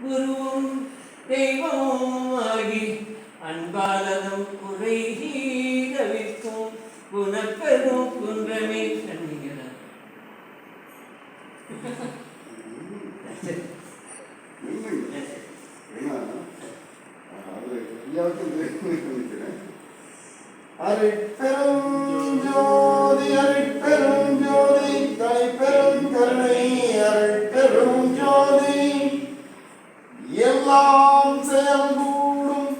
குருவும் தெய்வமும் ஆகி அன்பாலதும் குறை தவிர்க்கும் குணப்பெரும் குன்றமே கண்ணீரா அருட்பெரும் ஜோதி, அருட்பெரும் ஜோதி, தனிப்பெரும் கருணை, அருட்பெரும் ஜோதி. எல்லாம் செயல்கூடும்.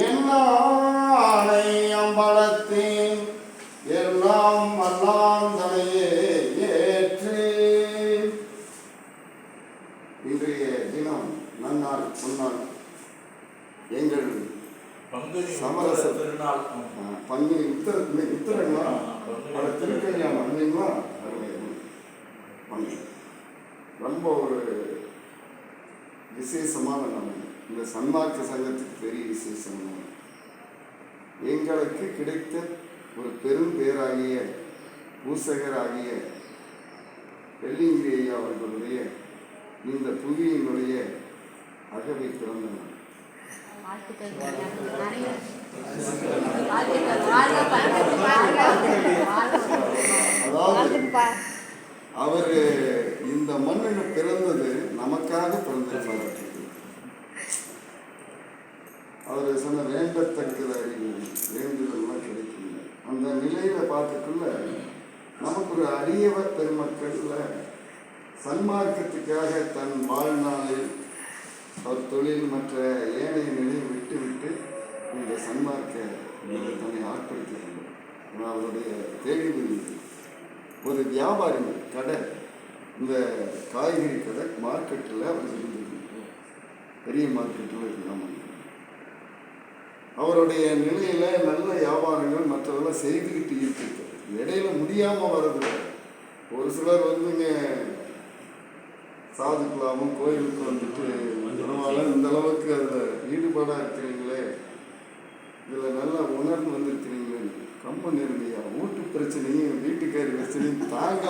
என்னானை அம்பலத்தேன். எல்லாம் அல்லாம் தலையே ஏற்று இன்றைய தினம் நன்னாள் பொன்னாள் எங்கள் சமரச திருநாள். பங்குனி உத்தர உத்தரங்களா திருக்கல்யாணம். பங்குனி. ரொம்ப ஒரு விசேஷமான நாள் இந்த சன்மார்க்க சங்கத்துக்கு பெரிய விசேஷமான நாள் எங்களுக்கு கிடைத்த ஒரு பெரும் பேராகிய பூசகராகிய வெள்ளிங்கிரி ஐயா அவர்களுடைய இந்த புவியினுடைய அகவை வாழ்க அதாவது அவர் இந்த மண்ணில் பிறந்தது நமக்காக பிறந்திருப்பார் அவர் சொன்ன வேண்டத்தக்கது அறிவு வேண்டுதல்லாம் கிடைக்கல. அந்த நிலையில பார்த்துக்குள்ள நமக்கு ஒரு அரியவர் பெருமக்கள்ல சன்மார்க்கத்துக்காக தன் வாழ்நாளில் அவர் தொழில் மற்ற ஏனைய நிலையை விட்டு விட்டு இந்த சன்மார்க்க தன்னை ஆட்படுத்தி கொண்டார் அவருடைய தேடி ஒரு வியாபாரி கடை. இந்த காய்கறி கடை மார்க்கெட்டில் அவர் இருந்தது பெரிய மார்க்கெட்டில் இருக்காம அவருடைய நிலையில் நல்ல வியாபாரங்கள் மற்றதெல்லாம் செய்துக்கிட்டு இருக்கு இடையில முடியாமல் வர்றது ஒரு சிலர் வந்துங்க சாதுக்கலாமும் கோயிலுக்கு வந்துட்டு பரவாயில்ல இந்த அளவுக்கு அதில் ஈடுபாடாக இருக்கிறீங்களே. இதில் நல்லா உணர்ந்து வந்திருக்கிறீங்களே. கம்மன் இருங்கய்யா. வீட்டு பிரச்சனையும் வீட்டுக்காரி பிரச்சனையும் தாங்க